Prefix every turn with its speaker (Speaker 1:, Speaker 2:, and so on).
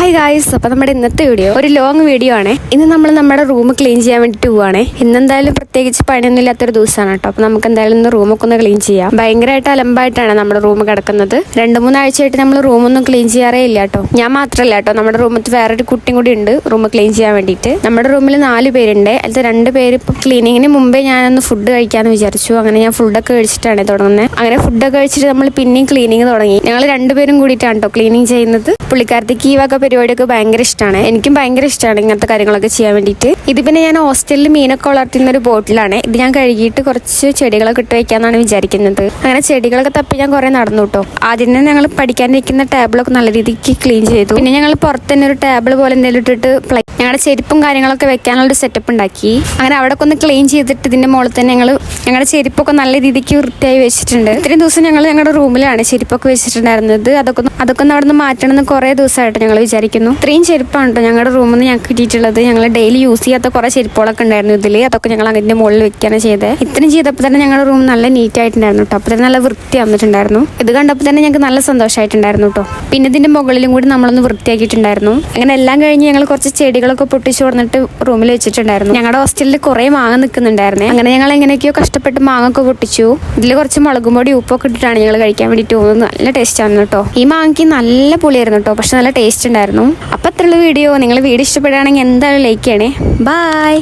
Speaker 1: Hi guys അപ്പോൾ നമ്മുടെ ഇന്നത്തെ വീഡിയോ ഒരു ലോങ് വീഡിയോ ആണ്. ഇന്ന് നമ്മൾ നമ്മുടെ റൂം ക്ലീൻ ചെയ്യാൻ വേണ്ടിയിട്ട് പോവാണ്. ഇന്ന് എന്തായാലും പ്രത്യേകിച്ച് പണിയൊന്നും ഇല്ലാത്തൊരു ദിവസമാണ് കേട്ടോ. അപ്പോൾ നമുക്ക് എന്തായാലും ഇന്ന് റൂമൊക്കെ ഒന്ന് ക്ലീൻ ചെയ്യാം. ഭയങ്കരമായിട്ട് അലമ്പായിട്ടാണ് നമ്മുടെ റൂം കിടക്കുന്നത്. രണ്ട് മൂന്നാഴ്ചയായിട്ട് നമ്മൾ റൂമൊന്നും ക്ലീൻ ചെയ്യാറേ ഇല്ല കേട്ടോ. ഞാൻ മാത്രമല്ല കേട്ടോ. നമ്മുടെ റൂമത്ത് വേറൊരു കുട്ടിയും കൂടി ഉണ്ട് റൂം ക്ലീൻ ചെയ്യാൻ വേണ്ടിയിട്ട്. നമ്മുടെ റൂമിൽ നാല് പേരുണ്ട്. അതിൽ രണ്ട് പേര് ഇപ്പോൾ ക്ലീനിങ്ങിന് മുമ്പേ ഞാനൊന്ന് ഫുഡ് കഴിക്കാമെന്ന് വിചാരിച്ചു. അങ്ങനെ ഞാൻ ഫുഡൊക്കെ കഴിച്ചിട്ടാണ് തുടങ്ങുന്നത് അങ്ങനെ ഫുഡൊക്കെ കഴിച്ചിട്ട് നമ്മൾ പിന്നെയും ക്ലീനിങ് തുടങ്ങി. ഞങ്ങൾ രണ്ടുപേരും കൂടിയിട്ടാണ് കേട്ടോ ക്ലീനിങ് ചെയ്യുന്നത്. പുള്ളിക്കാരത്തേക്ക് ഈ വക പരിപാടിയൊക്കെ ഭയങ്കര ഇഷ്ടമാണ് എനിക്കും ഭയങ്കര ഇഷ്ടമാണ് ഇങ്ങനത്തെ കാര്യങ്ങളൊക്കെ ചെയ്യാൻ വേണ്ടിയിട്ട്. ഇത് പിന്നെ ഞാൻ ഹോസ്റ്റലിൽ മീനൊക്കെ വളർത്തുന്ന ഒരു ബോട്ടിലാണ്. ഇത് ഞാൻ കഴുകിയിട്ട് കുറച്ച് ചെടികളൊക്കെ ഇട്ട് വെക്കാന്നാണ് വിചാരിക്കുന്നത്. അങ്ങനെ ചെടികളൊക്കെ തപ്പി ഞാൻ കുറെ നടന്നു കേട്ടോ ആദ്യം തന്നെ ഞങ്ങൾ പഠിക്കാനിരിക്കുന്ന ടേബിളൊക്കെ നല്ല രീതിക്ക് ക്ലീൻ ചെയ്തു. പിന്നെ ഞങ്ങൾ പുറത്ത് തന്നെ ഒരു ടേബിൾ പോലെ എന്തെങ്കിലും ഇട്ടിട്ട് ഞങ്ങളുടെ ചെരുപ്പും കാര്യങ്ങളൊക്കെ വെക്കാനുള്ള ഒരു സെറ്റപ്പ് ഉണ്ടാക്കി. അങ്ങനെ അവിടെ ഒന്ന് ക്ലീൻ ചെയ്തിട്ട് ഇതിന്റെ മുകളിൽ തന്നെ ഞങ്ങൾ ഞങ്ങളുടെ ചെരുപ്പൊക്കെ നല്ല രീതിക്ക് വൃത്തിയായി വെച്ചിട്ടുണ്ട്. ഇത്രയും ദിവസം ഞങ്ങൾ ഞങ്ങളുടെ റൂമിലാണ് ചെരുപ്പൊക്കെ വെച്ചിട്ടുണ്ടായിരുന്നത്. അതൊക്കെ അതൊക്കെ ഒന്ന് അവിടെ നിന്ന് മാറ്റണമെന്ന് കുറേ ദിവസമായിട്ട് ഞങ്ങൾ വിചാരിക്കുന്നു. ഇത്രയും ചെരുപ്പാണ് കേട്ടോ ഞങ്ങളുടെ റൂമിൽ നിന്ന് ഞങ്ങൾക്ക് കിട്ടിയിട്ടുള്ളത്. ഞങ്ങൾ ഡെയിലി യൂസ് ചെയ്യാത്ത കുറേ ചെരുപ്പുകളൊക്കെ ഉണ്ടായിരുന്നു ഇതിൽ അതൊക്കെ ഞങ്ങൾ അതിന്റെ മുകളിൽ വെക്കുകയാണ് ചെയ്തത് ഇത്രയും ചെയ്തപ്പോൾ തന്നെ ഞങ്ങളുടെ റൂം നല്ല നീറ്റ് ആയിട്ടുണ്ടായിരുന്നു കേട്ടോ അപ്പോൾ തന്നെ നല്ല വൃത്തി വന്നിട്ടുണ്ടായിരുന്നു. ഇത് കണ്ടപ്പോൾ തന്നെ ഞങ്ങൾക്ക് നല്ല സന്തോഷമായിട്ടുണ്ടായിരുന്നു കേട്ടോ പിന്നെ ഇതിന്റെ മുകളിലും കൂടി നമ്മളൊന്ന് വൃത്തിയാക്കിയിട്ടുണ്ടായിരുന്നു. അങ്ങനെ എല്ലാം കഴിഞ്ഞ് ഞങ്ങൾ കുറച്ച് ചെടികളൊക്കെ പൊട്ടിച്ചു കൊടുത്തിട്ട് റൂമിൽ വെച്ചിട്ടുണ്ടായിരുന്നു. ഞങ്ങളുടെ ഹോസ്റ്റലിൽ കുറേ മാങ്ങ നിൽക്കുന്നുണ്ടായിരുന്നു അങ്ങനെ ഞങ്ങൾ എങ്ങനെയൊക്കെയോ കഷ്ടപ്പെട്ട് മാങ്ങ ഒക്കെ പൊട്ടിച്ചു. ഇതിൽ കുറച്ച് മുളകും പൊടി ഉപ്പൊക്കെ ഇട്ടിട്ടാണ് ഞങ്ങൾ കഴിക്കാൻ വേണ്ടിയിട്ട് പോകുന്നത്. നല്ല ടേസ്റ്റ് ആണ് കേട്ടോ ഈ മാങ്ങയ്ക്ക് നല്ല പുളിയായിരുന്നു കേട്ടോ പക്ഷെ നല്ല ടേസ്റ്റ് ഉണ്ടായിരുന്നു. അപ്പം അത്രയുള്ള വീഡിയോ നിങ്ങൾ വീഡിയോ ഇഷ്ടപ്പെടുകയാണെങ്കിൽ എന്തായാലും ലൈക്ക് ചെയ്യണേ. ബൈ